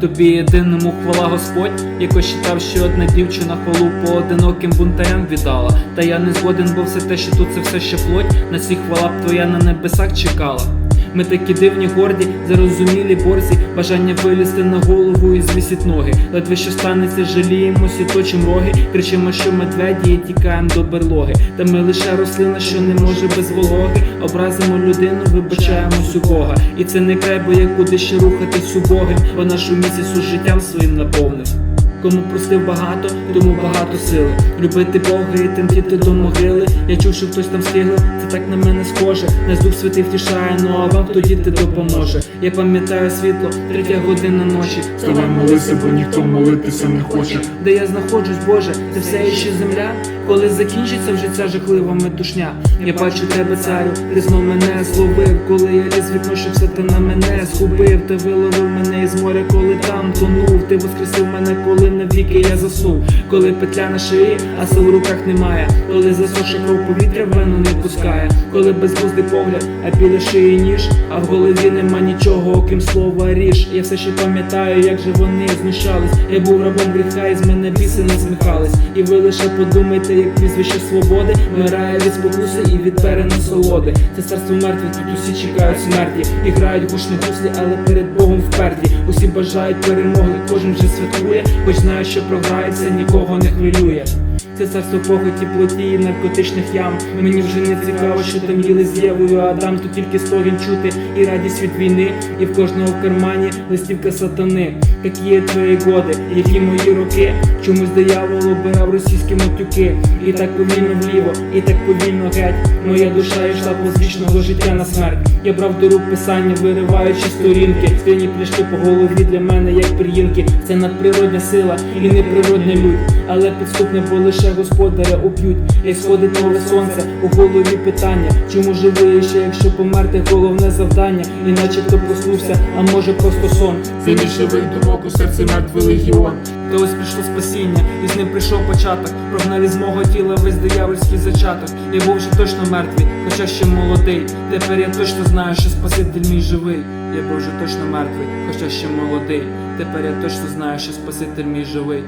Тобі єдиному хвала Господь, якось читав, що одна дівчина хвалу поодиноким бунтарям віддала. Та я не згоден, бо все те, що тут це все ще плоть, на всіх хвала б твоя на небесах чекала. Ми такі дивні, горді, зарозумілі борці, бажання вилізти на голову і звісить ноги. Ледве що станеться, жаліємося, точим роги, кричимо, що медведі і тікаємо до берлоги. Та ми лише рослина, що не може без вологи. Образимо людину, вибачаємось у Бога. І це не край, бо як куди ще рухатись убогим, бо нашу місяцю життям своїм наповнив. Кому простив багато, тому багато сили. Любити Бога і тремтіти до могили. Я чув, що хтось там стигли, це так на мене схоже. Нас дух святий втішає, ну а вам тоді ти допоможе. Я пам'ятаю світло, третя година ночі. Вставай, молися, бо ніхто молитися не хоче. Де я знаходжусь, Боже, це все іще земля. Коли закінчиться вже ця жахлива метушня. Я бачу тебе, царю, ти знов мене зловив. Коли я ліз все ти на мене згубив. Ти виловив мене із моря, коли там тонув. Ти воскресив мене, коли навіки я заснув. Коли петля на шиї, а сил в руках немає. Коли засоша кров повітря вену не пускає. Коли безглуздий погляд, а біля шиї ніж, а в голові нема нічого, окрім слова ріж. Я все ще пам'ятаю, як же вони знущались. Я був рабом гріха, і з мене біси насміхались. І ви лише подумайте, як прізвище свободи вмирає від спокуси і від перенасолоди. Це царство мертвих, тут усі чекають смерті. І грають гучні гуслі, але перед Богом вперті. Усі бажають перемоги, кожен вже святкує, хоч знає, що програється, нікого не хвилює. Це царство похоті, плоті і наркотичних ям. Мені вже не цікаво, що там їли з Євою Адам. Тут тільки стогін чути і радість від війни, і в кожного в кармані листівка сатани. Такі є твої годи, які мої роки. Чомусь диявол обирав російські матюки. І так повільно вліво, і так повільно геть. Моя душа йшла по вічного життя на смерть. Я брав до рук писання, вириваючи сторінки. Скляні пляшки по голові для мене, як приїнки. Це надприродня сила і неприродня лють. Але підступне, бо лише господаря уб'ють. Як сходить нове сонце, у голові питання. Чому живий ще, якщо померти головне завдання? І начебто проснувся, а може просто сон. Замість живих думок у серці мертвий легіон. Та ось прийшло спасіння, і з ним прийшов початок. Прогнав із мого тіла весь диявольський зачаток. Я був вже точно мертвий, хоча ще молодий. Тепер я точно знаю, що Спаситель мій живий. Я був вже точно мертвий, хоча ще молодий. Тепер я точно знаю, що Спаситель мій живий.